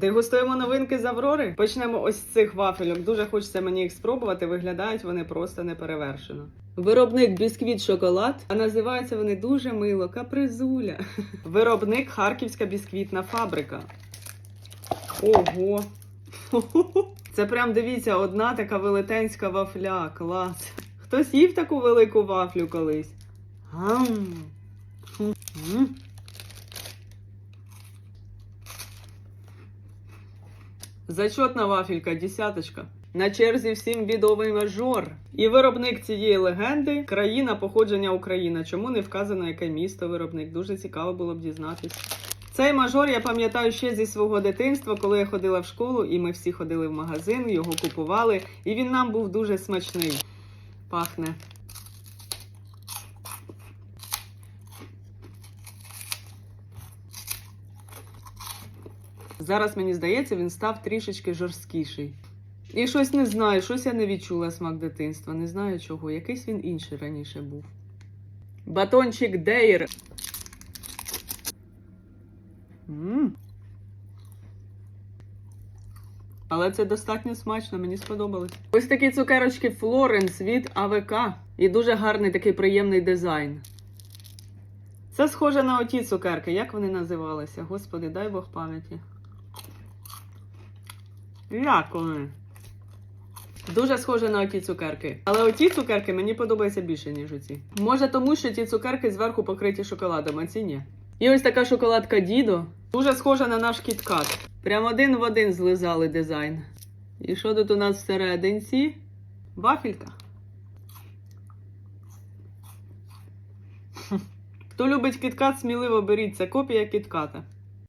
Дегустуємо новинки з Аврори. Почнемо ось з цих вафельок. Дуже хочеться мені їх спробувати. Виглядають вони просто неперевершено. Виробник бісквіт шоколад, а називаються вони дуже мило капризуля. Виробник Харківська бісквітна фабрика. Ого! Це прям дивіться, одна така велетенська вафля. Клас. Хтось їв таку велику вафлю колись? Гам. М. Зачетна вафелька, десяточка. На черзі всім відомий мажор. І виробник цієї легенди країна походження Україна. Чому не вказано, яке місто виробник? Дуже цікаво було б дізнатись. Цей мажор я пам'ятаю ще зі свого дитинства, коли я ходила в школу, і ми всі ходили в магазин, його купували, і він нам був дуже смачний. Пахне. Зараз мені здається, він став трішечки жорсткіший. І щось не знаю, щось я не відчула смак дитинства. Не знаю чого. Якийсь він інший раніше був. Батончик Дейр. Але це достатньо смачно, мені сподобалось. Ось такі цукерочки Флоренс від АВК. І дуже гарний такий приємний дизайн. Це схоже на оті цукерки. Як вони називалися? Господи, дай Бог пам'яті. Як вони? Дуже схоже на оті цукерки. Але оті цукерки мені подобаються більше, ніж оці. Може, тому що ті цукерки зверху покриті шоколадом, а ці ні. І ось така шоколадка Дідо. Дуже схожа на наш кіткат. Прям один в один злизали дизайн. І що тут у нас всерединці? Вафелька. Хто любить кіткат, сміливо беріть. Це копія кітката.